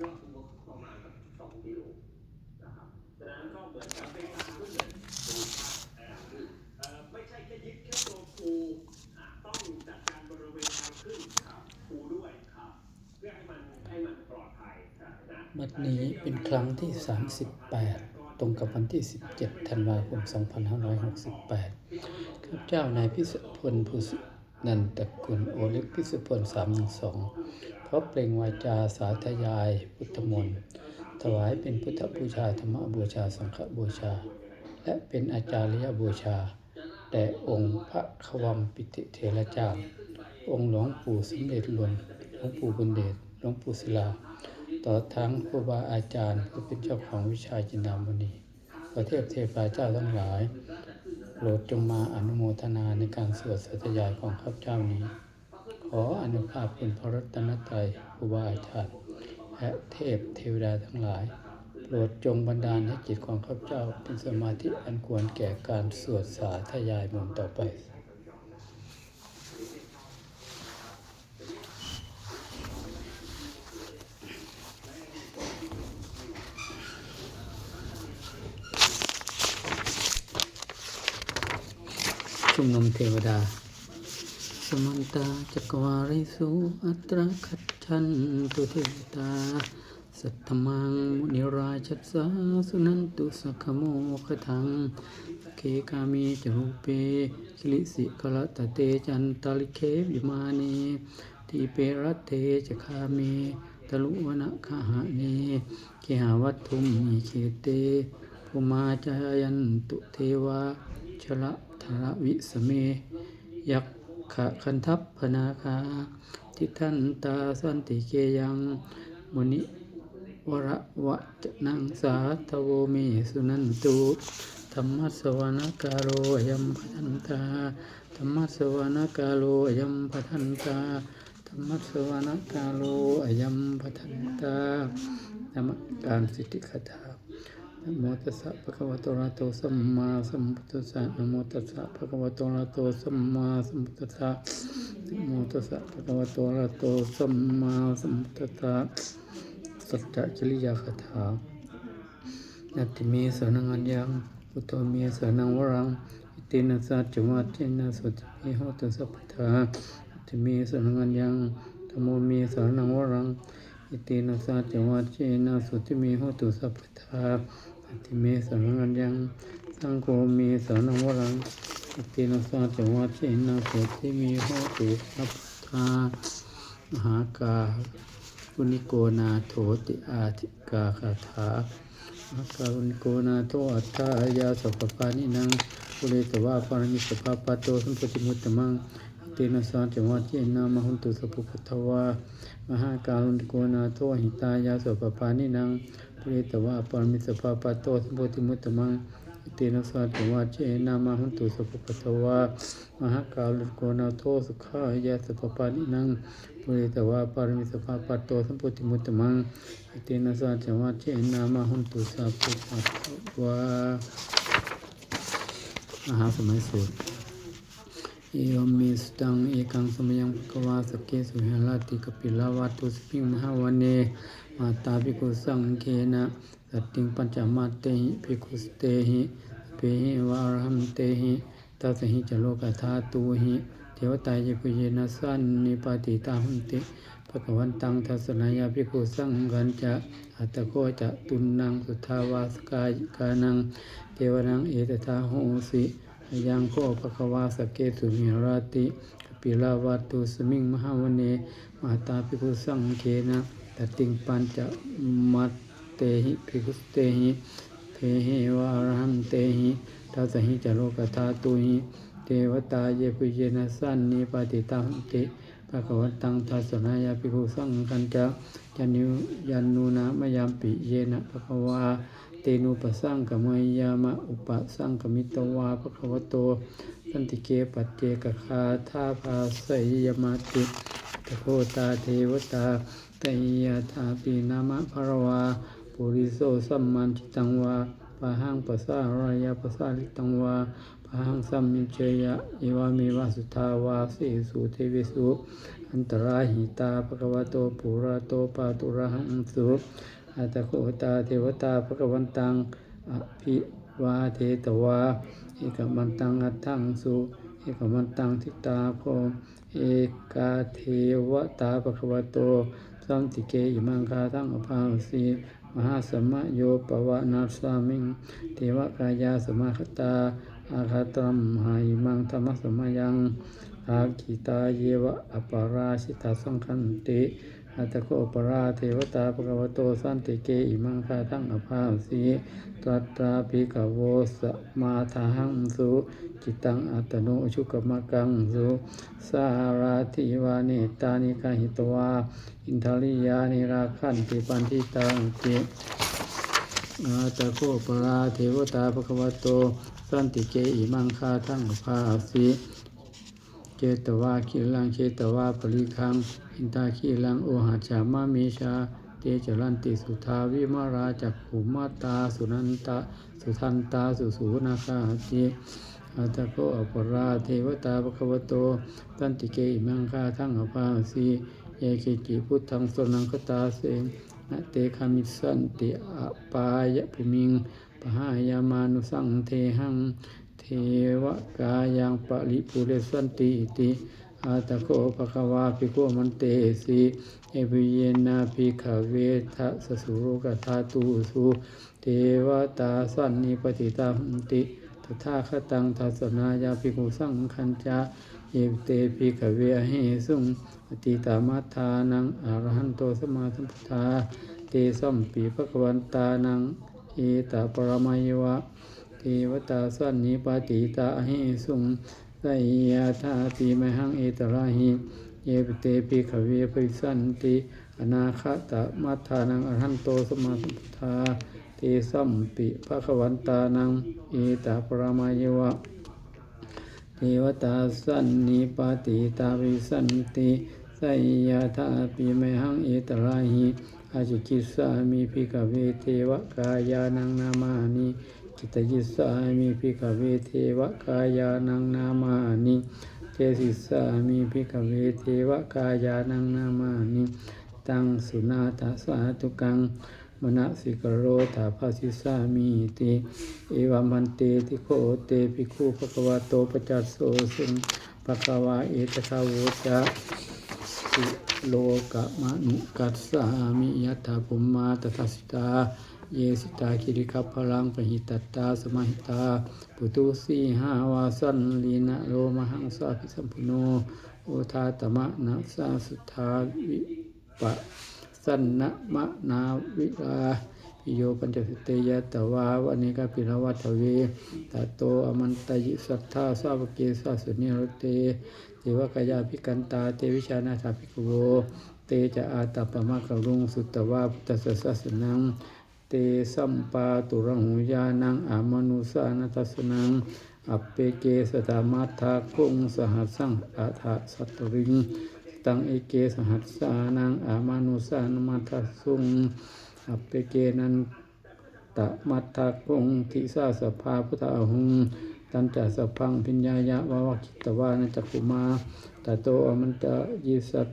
ยอดตัวประมาณสักสองกิโลนะครับดังนั้นก็เหมือนกับเป็นการขึ้นเลยดูครับไม่ใช่แค่ยึดแค่ตัวภูต้องจัดการบริเวณทางขึ้นครับภูด้วยครับ เพื่อให้มันให้มันปลอดภัยนะบัดนี้เป็นครั้งที่ 38 ตรงกับวันที่ 17 ธันวาคม 2568 ข้าพเจ้านายพิสุพลภูสุ นันตกุลโอเล็กพิสุพล312เพราะเปล่งวาจาสาธยายพุทธมนต์ถวายเป็นพุทธบูชาธรรมบูชาสังฆบูชา และเป็นอาจาริยบูชาแด่องค์พระขวัมปิติเทระเจ้าองค์หลวงปู่สมเด็จหลวงหลวงปู่บุญเดชหลวงปู่ศิลา ต่อทั้งครูบาอาจารย์ผู้เป็นเจ้าของวิชาจินดามณีประเทพเทพาเจ้าทั้งหลาย รดจงมาอนุโมทนาในการสวดสัจยายของข้าพเจ้านี้ ขออนุภาพคุณพระรัตนตรัยครูบาอาจารย์และเทพเทวดาทั้งหลายโปรดจงบันดาลให้จิตของข้าพเจ้าเป็นสมาธิอันควรแก่การสวดสาธยายมนต่อไป ชุมนุมเทวดา สมันตาจักรวาริสุอัตราคัจฉันตุเทวตา สัทธมังมุนิราชัสสาสุนันตุสัคขโมคทัง เคกามีจรูเปคิลิสิกลตเตจันตาลิเควิมานีทีเปรัตเตจคาเมตลุวนะคหะเนเคหาวัตถุมมีเคเตภูมาจายันตุเทวาชละ ธรวิสเม ยักขะคันทัพพนาคา ทิทันตาสันติเกยังมุนิวระวะจนังสาทโวเมสุนันตุธรรมสวานกาโรยัมพัทันตาธรรมสวานกาโรยัมพัทันตาธรรมสวานกาโรยัมพัทันตานามการสิทธิคาถา นะโมตัสสะภะคะวะโตอะระหะโตสัมมาสัมพุทธัสสะนะโมตัสสะภะคะวะโตอะระหะโตสัมมาสัมพุทธัสสะนะโมตัสสะภะคะวะโตอะระหะโตสัมมาสัมพุทธัสสะสัจจะจริยคาถานัตติเมสนังอัญญังพุทโธเมสนังวรังอิตินัสสะจวัตเจนะสุติมโหตุสัพพทานัตติเมสนังอัญญังธัมโมเมสนังวรังอิตินัสสะจวัตเจนะสุติมโหตุสัพพทา ติเมสนังอัญญังสังโฆเมสนังวรังอิตินัสสะจวัชเชนะโสติเมโหตุสัพพทามหากาอุนิโกนาโถติอาทิกาคาถามหากาอุนิโกนาโถอัตตายาสัพพานินังปุเรตวาปารมิสภาปะโตสัมปติมุตตมังอิตินัสสะจวัชเชนะมหุนตุสัพพุทธวา หากาอุนโกนาโถหิตายาสัพพานินังปุริตวะปรมิสภาปะโตสมปติมุตตมังอิตินัสสะตวะเจนามาหันตุสัพพะตวะมหากาลุโกนาโทสุขายาสัพปานินังปุริตวะปารมิสภาปะโตสัมปติมุตมังอิตินัสสะตวะเจนามาหันตุสัพพะตวะมหาสมัยสูตร เอวเมสตังเอกังสมยังภควาสเกสุหิลาติกปิลาวัตุสปิงมหาวันเนมาตาภิกขุสังเคนะสัตติงปัญจมาเตหิภิกขุสเตหิเปหิวารหัมเตหิตัสหิจโลกธาตุหิเทวตายปุเยนะสันนิปติตาหันติภควันตังทัสนายาภิกขุสังกันจะอัตโกจะตุนนังสุทาวาสกายกานังเทวนังเอตตาโหสิ ยังโคภควาสเกตุมิราติปิลาวัตุสมิงมหาวเนมาตาภิกุสังเคนะตติงปัญจมัตเตหิภิกุสเตหิเพหิวารหังเตหิทัสหิจโลกธาตุหิเทวตาเยปุเยนะสันนิปติตังติ ภะคะวันตังทัสสนายาภิกขุสังกันจะยันยุยันนูนามยามปิเยนะภะคะวาเตนุปสังกมยามะอุปสังกมิตวาภควโตสันติเกปัจเจกคาทาภาสยยมาติตะโคตาเทวตาตยาธาปีนามะภรวาปุริโสสัมมันจิตังวาปะหังปัสสารายาปัสสาลิตังวา ปะพังสัมมิเชยะเอวามีวาสุทาวาสีสุเทวิสุ อันตราหิตาภควโตปุระโตปาตุระหังสุอัตตโคตาเทวตาภควันตังอภิวาเทตวาเอกมันตังอัตถังสุเอกมันตังทิตาโคเอกาเทวตาภควโตสัมติเกอิมังคาทังอภาสีมหาสมะโยปวะนาสามิงเทวกายาสมาคตา อาคาตัมหายมังธรรมสมยังอากิตาเยวะอปาราชิตาสังคันติอัตโกปราเทวตาปะกวโตสันติเกอิมังคาทั้งอภาสีตัตตาปิกโวสมาทาหังสุจิตังอัตโนชุกมะกังสุสาราธิวานิตานิกาหิตวา อินทาลิยานิราคันติปันทิตังติ อาตะโคปราเทวตาภควโต สันติเกอิมังคาทั้งภาสีเจตวาคิลังเจตวาปริคังอินตาคิลังโอหัจฉามามิชา เตจรันติสุทาวิมาราจักขุมาตาสุนันตาสุทันตาสุสูนาคาติอาตะโคอปราเทวตาภควโตสันติเกอิมังคาทั้งภาสีเยกิจิพุทธังสนังคตาเสง นะเตคามิสันติอปายะภุมิงปหายามานุสังเทหัง เทวกายังปริปุเรสันติติอาตโคภะควาภิกมันเตสีเอวิเยนาภิกขเวทะสสุโรกธาตุสุเทวตาสันนิปติตัมติตถาคตังทัสนายาภิกขุสังคัญจา เยเตภิกขเวหิสุงอติตามัทานังอรหันโตสมาสัมพุทธาเตสัมปีภควันตานังเอตาปรมัยวะเทวตาสันนิปติตาหิสุงไสยาธาปีมหังเอตราหิเยปเตปิขเวปิสันติอนาคตมัทานังอรหันโตสมาสัมพุทธาเตสัมปิภควันตานังเอตาปรมัยวะ เทวตาสันนิปติตาวิสันติไสยาธาปิไมหังเอตราหิอาจิกิสามิภิกเวเทวกายานังนามานิจิตยิสามิภิกเวเทวกายานังนามานิเจสิสามิภิกเวเทวกายานังนามานิตังสุนาตาสาตุกัง มณสิกโรธาภาสิสามีติเอวามันเตติโคเตภิกขุภควาโตปจัสโสสุงภควาเอตคาโวจะสิโลกะมะนุกัสสามิยัตถาภุมมาตทัสสิตา เยสิตาคิริคัพพลังปหิตัตตาสมาหิตา ปุตุสีหาวาสันลีนะโลมหังสาภิสัมพุโน โอทาตมะนะสาสุทาวิปะ สันนะมะนาวิลาปิโยปัญจสิตยะตวาวันนี้กปิรวัตเวตโตอมันตยิสัทธาสาวกเกสาสุนิรเตเทวกายาภิกันตาเตวิชานาถาภิกโวเตจะอาตาปมะกรุงสุตวาพุทธสสสนังเตสัมปาตุรังหุยานังอามนุสานัตสนังอัปเปเกสตามัทธาคุงสหัสสังอาทาสัตริง ตังเอเกสหัสสานังอามานุสานมัทสุงอัปเปเกนันตะมัทธาคงทิสาสภาพุทธาหุงตันจัสพังพิญญายะวาวคิตวานัจักขุมาตะโตอมันตะยิสัต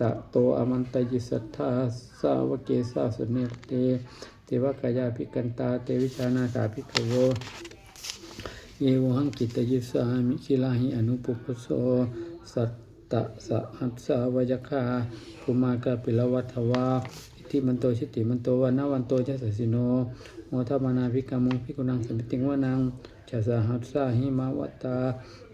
ตะโตอมันตะยิสัทธาสาวกเกสาสุเนเตเทวกายาภิกันตาเตวิชานาถาภิกขโวเยวหังกิตยิสามิคิลาหิอนุปุปโสสัต ตะสหัสสะวยคาภูมากาปิลวัฏวาอิทิมันโตชิติมันโตวันนาวันโตจะสสิโนโมทัมนาภิกามุงภิกุนังสมิติงวานังจะสหัสสะหิมาวัตตา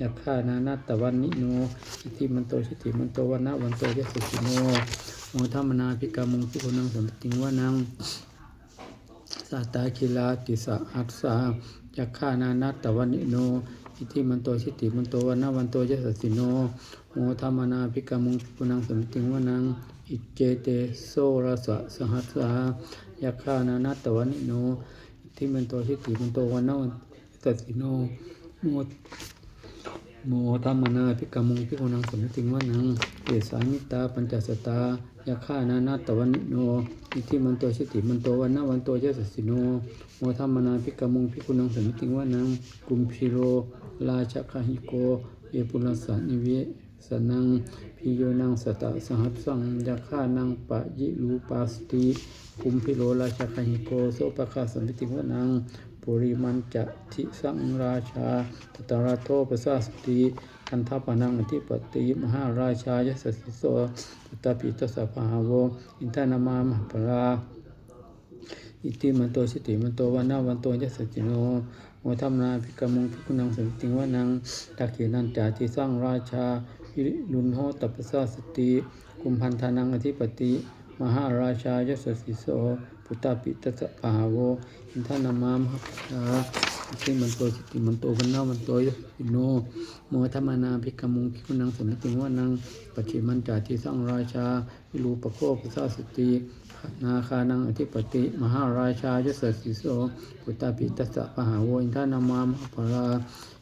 ยาคานานัตตะวันนิโนอิทิมันโตชิติมันโตวันนาวันโตจะสสิโนโมทัมนาภิกามุงภิกุนังสมิติงวานังสัตตาคิลาติสะหัสสายักขานานัตตวันนิโน อิทิมันโตชิติมันโตวันนาวันโตยสัสสิโนโมธรรมนาภิกามุงปุนังสมติงวนังอิเจเตโซรสะสหัสสายักขานานัตตวันิโนอิทิมันโตชิติมันโตวันนาวันสัสสิโนโม โมธัมมนาภิกขมุงภิกขุนังสมติงวานังเอสามิตา ปัญจสตายาฆ่านานาตวันนิโน อิทิมันโตชิติมันโตวันนาวันโตยะสสสิโน โมธัมมนาภิกขมุงภิกขุนังสมติงวานัง กุมพิโร ราชคหิโก เอปุลสานิเวสนังพิโยนังสตะสหัสสังยาฆ่านังปะยิรูปัสติกุมพิโรราชคหิโกโสปะคาสมติงวานัง ปุริมันจะทิสังราชาตตระโทปสาสติคันทปนังอธิปติมหาราชายสสิโสตตปิตสสภาโวอินทนามามหปราอิติมันโตสิติมันโตวันนาวันโตยสจิโนโมทัมนาภิกมุงภิกุนังสมติงวานังตักขีนันจาทิสังราชาวิรุณโหตปสาสติกุมพันธานังอธิปติ มหาราชายสสิโส ปุตตปิตสะภาโวอินทนามามหาอิติมันโตสิติมันโตวันนาวันโตยสิโนโมธรรมนาภิกขมุงภิกขุนังสมิติงวานังปัจฉิมันจาติสังราชาวิรูปโคปสาสตินาคานังอธิปติมหาราชายสสิโสปุตตปิตสะภาโวอินทนามามหปรา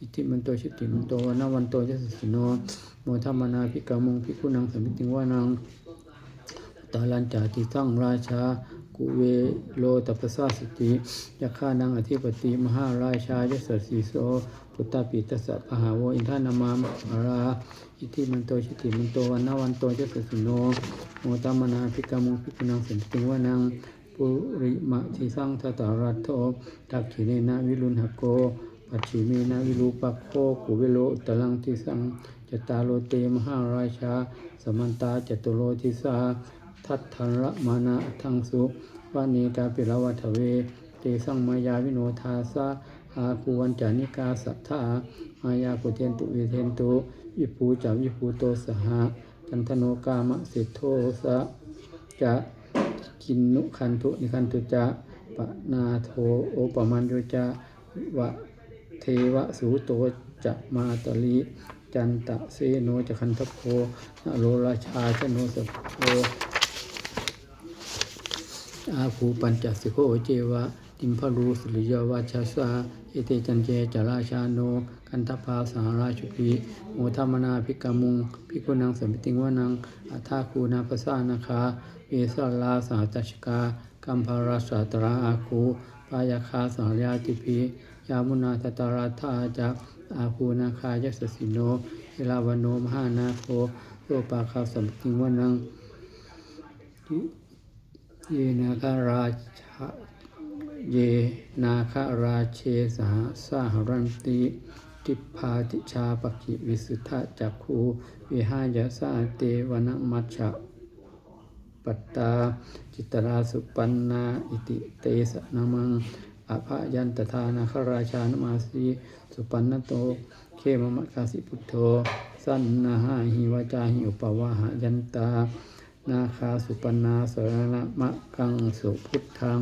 อิติมันโตสิติมันโตวันวันโตยสิโนโมธรรมนาภิกขมุงภิกขุนังสมิติงวานังตาลันจาติตั้างราชา กุเวโลตัปสาสติยาฆ่านังอธิปติมหาราชายสสีโสพุตตปิตสะปหาวอินทานามามหาราอิทิมันโตชิติมันโตวันนาวันโตยสสิโนโมตามนาภิกามุภิกนังสันติวานังปุริมะทิสังทตารัตโตทักขิเนนะวิรุณหโกปัจฉิเมนะวิรูปักโคกุเวโลตลังทิสังจตตารโลเตมหาราชาสมันตาจตุโลทิสา ทัตถระมานะทังสุวานีกาปิรวัฏเวเตสังมายาวิโนทาสาอาคูวันจานิกาสัทธามายาปุเทนตุวิเทนตุวิภูจาวิภูโตสหะจันทโนกามะสิทโทสะจะกินนุคันตุนิคันตุจะปะนาโทโอปมันโยจะวะเทวสูโตจะมาตลีจันตะเสโนจะคันทโพนโรราชาชโนสโพ อาภูปัญจสิโคเจวะติมพรูสุริยวาชาสาเอเตจันเจจาราชาโน กันทภาสหราชุกีโมธรรมนาภิกามุงภิกุนังสมิติงวนังอัฏาคูนาภาษานาคาเวสลาสาตัชกากัมภาราสาตราอาคูปายาคาสหรยาติพียามุนาตตาราธาจักอาคูนาคายสสิโนเอลาวโนมหานาโคโลปาคาสมิติงวนัง เยนาคาราชเยนาคาราเชสหสหรันติทิพาติชาปกิวิสุทธจักขูวิหายสาเตวนะมัชฌะปตตาจิตราสุปันนาอิติเตสนามังอภายันตทานาคราชานมาสีสุปันนโตเคมมะคาสิพุทโธ สันนาหาหิวจาหิอุปวาหายันตา นาคาสุปนาสรณะมะกังสุพุทธัง